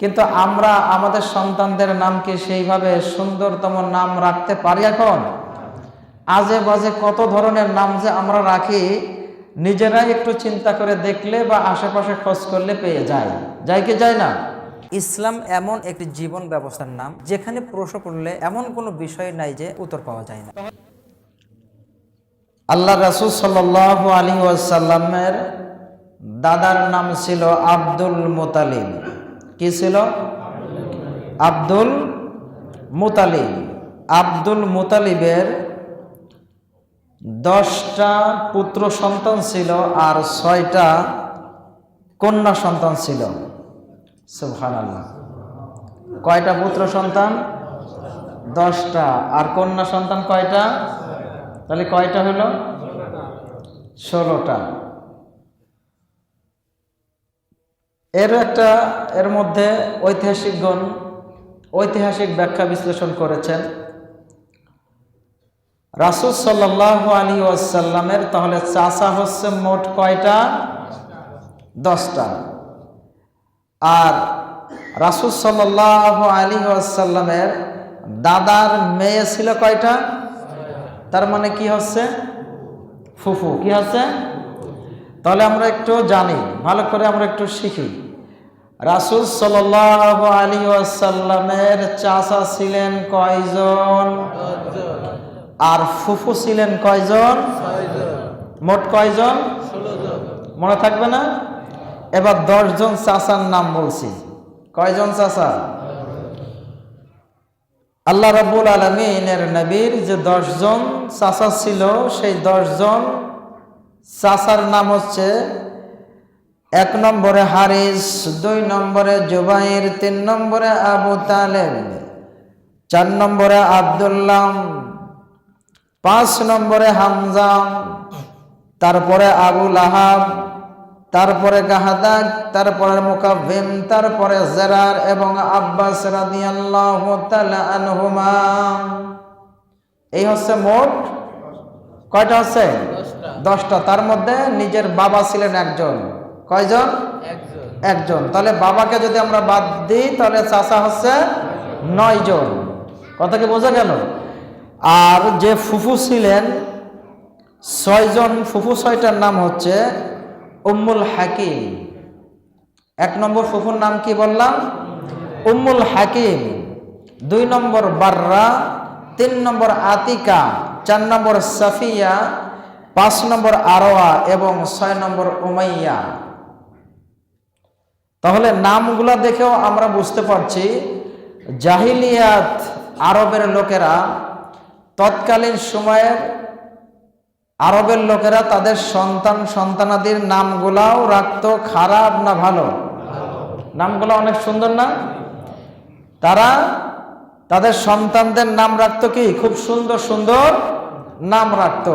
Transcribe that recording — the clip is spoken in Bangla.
কিন্তু আমরা আমাদের সন্তানদের নামকে সেইভাবে সুন্দরতম নাম রাখতে পারি এখন? আজে বাজে কত ধরনের নাম যে আমরা রাখি নিজেরাই একটু চিন্তা করে দেখলে বা আশেপাশে খোঁজ করলে পেয়ে যায়। যায় কি যায় না? ইসলাম এমন একটি জীবন ব্যবস্থার নাম যেখানে প্রশ্ন করলে এমন কোনো বিষয় নাই যে উত্তর পাওয়া যায় না। আল্লাহ রাসুল সাল আলী ওয়াসাল্লামের দাদার নাম ছিল আব্দুল মোতালিব। কি ছিল? আব্দুল মুতালিব। আব্দুল মুতালিবের দশটা পুত্র সন্তান ছিল আর ছয়টা কন্যা সন্তান ছিল। সুবহান আল্লাহ কয়টা পুত্র সন্তান? দশটা। আর কন্যা সন্তান কয়টা? তাহলে কয়টা হলো? ষোলোটা। এর একটা, এর মধ্যে ঐতিহাসিকগণ ঐতিহাসিক ব্যাখ্যা বিশ্লেষণ করেছেন। রাসুল সাল্লাহ আলী ওয়াসাল্লামের তাহলে চাষা হচ্ছে মোট কয়টা? দশটা। আর রাসুল সাল্লাহ আলী ওয়াসাল্লামের দাদার মেয়ে ছিল কয়টা? তার মানে কি হচ্ছে? ফুফু। কি হচ্ছে? তাহলে আমরা একটু জানি, ভালো করে আমরা একটু শিখি। রাসুল সাল আলী আসাল্লামের চাচা ছিলেন কয়জন? আর ফুফু ছিলেন কয়জন? মোট কয়জন? মনে থাকবে না? এবার দশজন চাচার নাম বলছি। কয়জন চাচা? আল্লাহ রাবুল আলমিনের নবীর যে দশজন চাচা ছিল, সেই দশজন চাচার নাম হচ্ছে এক নম্বরে হারিস, দুই নম্বরে জুবাইর, তিন নম্বরে আবু তালেব, চার নম্বরে আবদুল্লাহ, পাঁচ নম্বরে হামজা, তারপরে আবু আহাব তারপরে গাহাদাক তারপরে মুকাভিম তারপরে জেরার এবং আব্বাস আনহুমা। এই হচ্ছে মোট কয়টা হচ্ছে? দশটা। তার মধ্যে নিজের বাবা ছিলেন একজন। কয়জন? একজন। তাহলে বাবাকে যদি আমরা বাদ দিই তাহলে চাচা হচ্ছে নয় জন কথা কি বোঝা গেল? আর যে ফুফু ছিলেন ছয়জন ফুফু ছয়টার নাম হচ্ছে উম্মুল হাকিম। এক নম্বর ফুফুর নাম কি বললাম? উম্মুল হাকিম। দুই নম্বর বাররা তিন নম্বর আতিকা চার নম্বর সাফিয়া পাঁচ নম্বর আরোয়া এবং ছয় নম্বর উমাইয়া। তাহলে নামগুলা দেখেও আমরা বুঝতে পারছি, জাহিলিয়াত আরবের লোকেরা তৎকালীন সময়ের আরবের লোকেরা তাদের সন্তান সন্তানাদির নামগুলাও রাখতো খারাপ না ভালো। নামগুলো অনেক সুন্দর না? তারা তাদের সন্তানদের নাম রাখতো কি? খুব সুন্দর সুন্দর নাম রাখতো।